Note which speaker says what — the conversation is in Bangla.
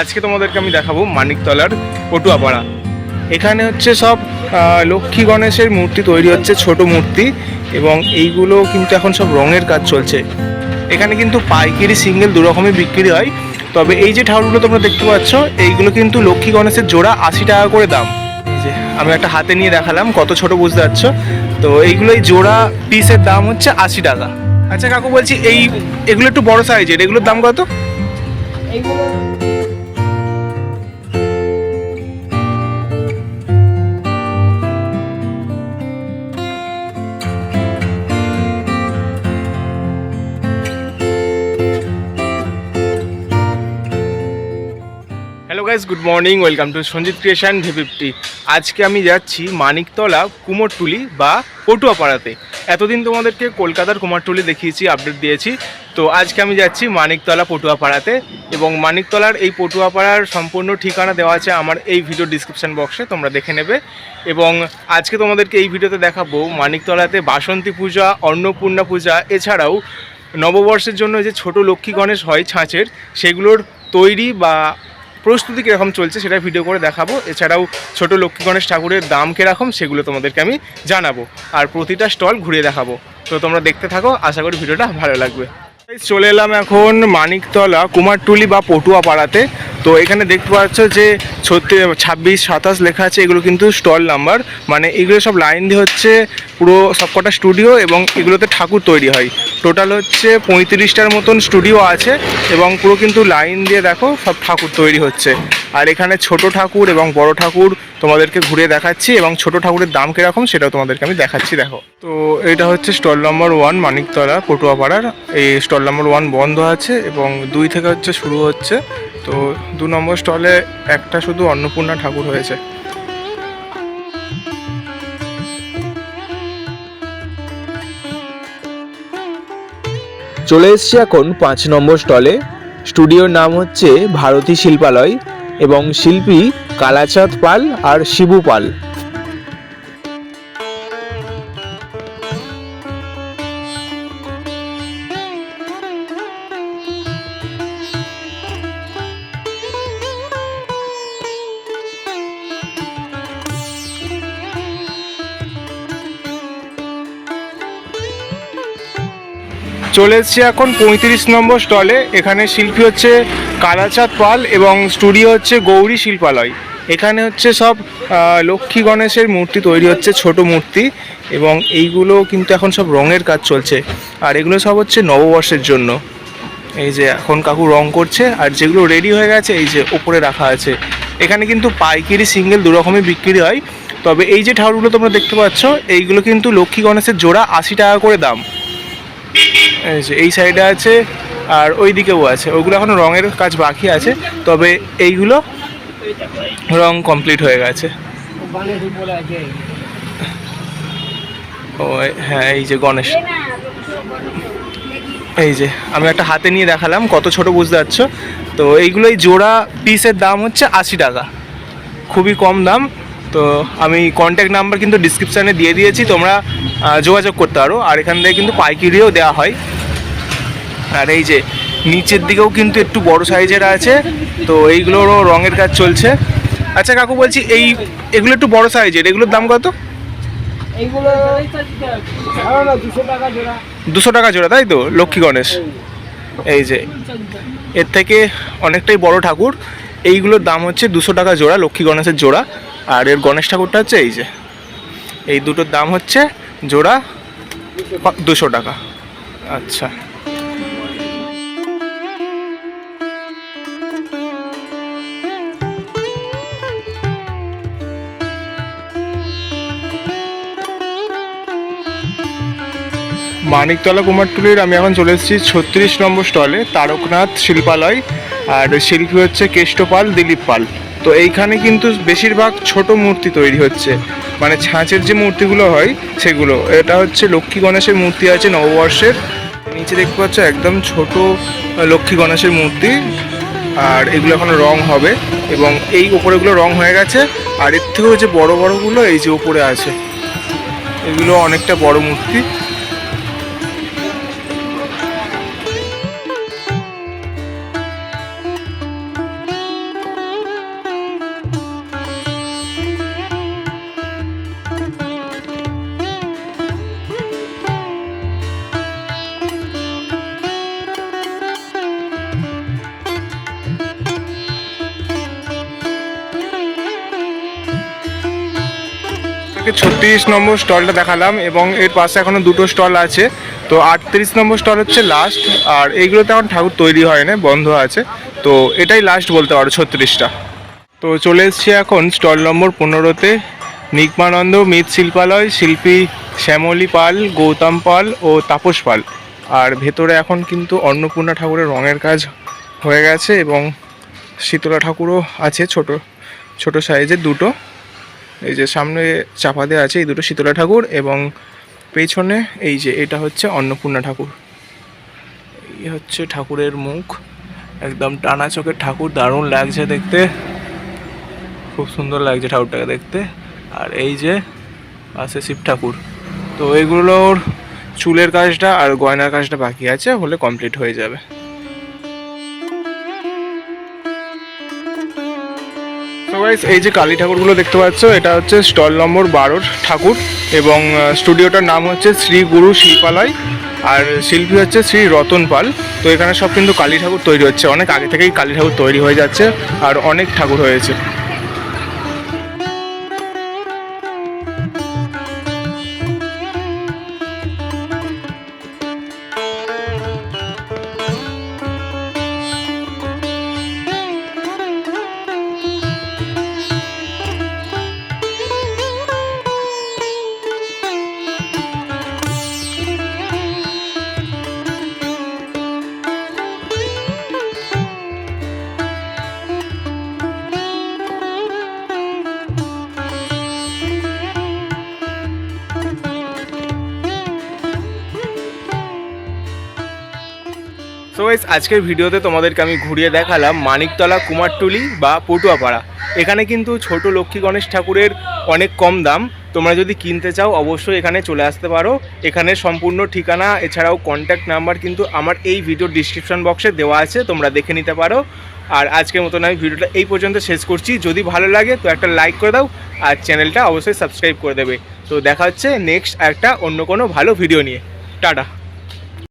Speaker 1: আজকে তোমাদেরকে আমি দেখাবো মানিকতলার পটুয়াপাড়া। এখানে হচ্ছে সব লক্ষ্মী গণেশের মূর্তি তৈরি হচ্ছে, ছোট মূর্তি, এবং এইগুলো কিন্তু এখন সব রঙের কাজ চলছে। এখানে কিন্তু পাইকারি সিঙ্গেল দু রকমের বিক্রি হয়, তবে এই যে ঠাউরগুলো তোমরা দেখতে পাচ্ছ, এইগুলো কিন্তু লক্ষ্মী গণেশের জোড়া আশি টাকা করে দাম। যে, আমি একটা হাতে নিয়ে দেখালাম, কত ছোট বুঝতে পারছ? তো এইগুলো এই জোড়া পিসের দাম হচ্ছে আশি টাকা। আচ্ছা কাকু, বলছি এই, এগুলো একটু বড় সাইজের এগুলোর দাম কত? Guys good morning welcome to Sanjit creation V fifty আজকে আমি যাচ্ছি মানিকতলা কুমোরটুলি বা পটুয়াপাড়াতে। এতদিন তোমাদেরকে কলকাতার কুমারটুলি দেখিয়েছি আপডেট দিয়েছি। তো আজকে আমি যাচ্ছি মানিকতলা পটুয়াপাড়াতে এবং মানিকতলার এই পটুয়াপাড়ার সম্পূর্ণ ঠিকানা দেওয়া আছে আমার এই ভিডিও ডিসক্রিপশন বক্সে তোমরা দেখে নেবে। এবং আজকে তোমাদেরকে এই ভিডিওতে দেখাবো মানিকতলাতে বাসন্তী পূজা, অন্নপূর্ণা পূজা, এছাড়াও নববর্ষের জন্য যে ছোট লক্ষ্মী গণেশ হয় ছাঁচের, সেগুলোর তৈরি বা প্রস্তুতি কীরকম চলছে সেটা ভিডিও করে দেখাবো। এছাড়াও ছোট লক্ষ্মী গণেশ ঠাকুরের দাম কীরকম সেগুলো তোমাদেরকে আমি জানাব। আর প্রতিটা স্টল ঘুরিয়ে দেখাবো। তো তোমরা দেখতে থাকো, আশা করি ভিডিওটা ভালো লাগবে। চলে এলাম এখন মানিকতলা, কুমারটুলি বা পটুয়া পাড়াতে তো এখানে দেখতে পাচ্ছ যে ছত্রিশ ছাব্বিশ, সাতাশ লেখা আছে, এগুলো কিন্তু স্টল নাম্বার। মানে এগুলো সব লাইন দিয়ে হচ্ছে পুরো সবকটা স্টুডিও এবং এগুলোতে ঠাকুর তৈরি হয়। টোটাল হচ্ছে পঁয়ত্রিশটার মতন স্টুডিও আছে এবং পুরো কিন্তু লাইন দিয়ে দেখো সব ঠাকুর তৈরি হচ্ছে। আর এখানে ছোট ঠাকুর এবং বড় ঠাকুর তোমাদেরকে ঘুরে দেখাচ্ছি এবং ছোট ঠাকুরের দাম কীরকম সেটাও তোমাদেরকে আমি দেখাচ্ছি, দেখো। তো এটা হচ্ছে স্টল নম্বর ওয়ান মানিকতলা, পটুয়াপাড়ার। এই স্টল নম্বর ওয়ান বন্ধ আছে এবং দুই থেকে হচ্ছে শুরু হচ্ছে। তো দু নম্বর স্টলে একটা শুধু অন্নপূর্ণা ঠাকুর হয়েছে।
Speaker 2: চলে এসছি এখন পাঁচ নম্বর স্টলে। স্টুডিওর নাম হচ্ছে ভারতী শিল্পালয় এবং শিল্পী কালাচাঁদ পাল আর শিবু পাল।
Speaker 1: চলে এসেছি এখন পঁয়ত্রিশ নম্বর স্টলে। এখানে শিল্পী হচ্ছে কালাচাঁদ পাল এবং স্টুডিও হচ্ছে গৌরী শিল্পালয়। এখানে হচ্ছে সব লক্ষ্মী গণেশের মূর্তি তৈরি হচ্ছে, ছোট মূর্তি এবং এইগুলো কিন্তু এখন সব রঙের কাজ চলছে। আর এগুলো সব হচ্ছে নববর্ষের জন্য। এই যে এখন কাকু রং করছে, আর যেগুলো রেডি হয়ে গেছে, এই যে ওপরে রাখা আছে। এখানে কিন্তু পাইকারি সিঙ্গেল দু বিক্রি হয়। তবে এই যে ঠাউরগুলো তোমরা দেখতে পাচ্ছ, এইগুলো কিন্তু লক্ষ্মী গণেশের জোড়া আশি টাকা করে দাম। এই সাইডে আছে আর ওই দিকেও আছে। ওইগুলো এখনও রঙের কাজ বাকি আছে, তবে এইগুলো রং কমপ্লিট হয়ে গেছে। ও হ্যাঁ এই যে গণেশ। এই যে, আমি একটা হাতে নিয়ে দেখালাম, কত ছোট বুঝতে পারছ? তো এইগুলো এই জোড়া পিসের দাম হচ্ছে আশি টাকা। খুবই কম দাম। তো আমি কন্ট্যাক্ট নাম্বার কিন্তু ডিসক্রিপশানে দিয়ে দিয়েছি তোমরা যোগাযোগ করতে পারো। আর এখান থেকে কিন্তু পাইকিরিও দেওয়া হয়। আর এই যে নিচের দিকেও কিন্তু একটু বড় সাইজের আছে তো এইগুলোরও রঙের কাজ চলছে। আচ্ছা কাকু বলছি এই এগুলো একটু বড় সাইজের এগুলোর দাম কত?
Speaker 3: দুশো টাকা জোড়া
Speaker 1: তাই তো? লক্ষ্মী গণেশ। এই যে এর থেকে অনেকটাই বড় ঠাকুর। এইগুলোর দাম হচ্ছে দুশো টাকা জোড়া লক্ষ্মী গণেশের জোড়া। আর এর গণেশ ঠাকুরটা হচ্ছে এই যে। এই দুটোর দাম হচ্ছে জোড়া দুশো টাকা। আচ্ছা। মানিকতলা কুমারটুলির, আমি এখন চলে এসেছি ছত্রিশ নম্বর স্টলে, তারকনাথ শিল্পালয়, আর শিল্পী হচ্ছে কেষ্টপাল দিলীপ পাল। তো এইখানে কিন্তু বেশিরভাগ ছোট মূর্তি তৈরি হচ্ছে। মানে ছাঁচের যে মূর্তিগুলো হয় সেগুলো। এটা হচ্ছে লক্ষ্মী গণেশের মূর্তি আছে নববর্ষের। নিচে দেখতে পাচ্ছ একদম ছোট লক্ষ্মী গণেশের মূর্তি। আর এগুলো এখন রং হবে এবং এই ওপরেগুলো রং হয়ে গেছে। আর এর থেকেও যে বড় বড়গুলো এই যে ওপরে আছে। এগুলো অনেকটা বড় মূর্তি। তোমাদেরকে ছত্রিশ নম্বর স্টলটা দেখালাম এবং এর পাশে এখনও দুটো স্টল আছে। তো আটত্রিশ নম্বর স্টল হচ্ছে লাস্ট আর এইগুলোতে এখন ঠাকুর তৈরি হয় না বন্ধ আছে। তো এটাই লাস্ট বলতে পারো ছত্রিশটা। তো চলে এসছি এখন স্টল নম্বর পনেরোতে। নিগমানন্দ মৃৎশিল্পালয় শিল্পী শ্যামলী পাল, গৌতম পাল ও তাপস পাল। আর ভেতরে এখন কিন্তু অন্নপূর্ণা ঠাকুরের রঙের কাজ হয়ে গেছে এবং শীতলা ঠাকুরও আছে ছোট ছোট সাইজের দুটো। এই যে সামনে চাপা দেওয়া আছে এই দুটো শীতলা ঠাকুর এবং পেছনে এই যে এটা হচ্ছে অন্নপূর্ণা ঠাকুর। এই হচ্ছে ঠাকুরের মুখ। একদম টানা চোখের ঠাকুর, দারুণ লাগছে দেখতে। খুব সুন্দর লাগছে ঠাকুরটাকে দেখতে। আর এই যে আছে শিব ঠাকুর। তো এগুলোর চুলের কাজটা আর গয়নার কাজটা বাকি আছে, হলে কমপ্লিট হয়ে যাবে। গাইস এই যে কালী ঠাকুরগুলো দেখতে পাচ্ছ, এটা হচ্ছে স্টল নম্বর বারোর ঠাকুর এবং স্টুডিওটার নাম হচ্ছে শ্রী গুরু শিল্পালয় আর শিল্পী হচ্ছে শ্রী রতন পাল। তো এখানে সব কিন্তু কালী ঠাকুর তৈরি হচ্ছে। অনেক আগে থেকেই কালী ঠাকুর তৈরি হয়ে যাচ্ছে আর অনেক ঠাকুর হয়েছে। সো গাইস আজকের ভিডিওতে তোমাদেরকে আমি ঘুরিয়ে দেখালাম মানিকতলা কুমারটুলি বা পটুয়াপাড়া। এখানে কিন্তু ছোট লক্ষ্মী গণেশ ঠাকুরের অনেক কম দাম। তোমরা যদি কিনতে চাও, অবশ্যই এখানে চলে আসতে পারো। এখানে সম্পূর্ণ ঠিকানা, এছাড়াও কন্ট্যাক্ট নাম্বার কিন্তু আমার এই ভিডিওর ডিসক্রিপশন বক্সে দেওয়া আছে, তোমরা দেখে নিতে পারো। আর আজকের মতন আমি ভিডিওটা এই পর্যন্ত শেষ করছি। যদি ভালো লাগে, তো একটা লাইক করে দাও, আর চ্যানেলটা অবশ্যই সাবস্ক্রাইব করে দেবে। তো দেখা হচ্ছে নেক্সট একটা অন্য কোনো ভালো ভিডিও নিয়ে। টাটা।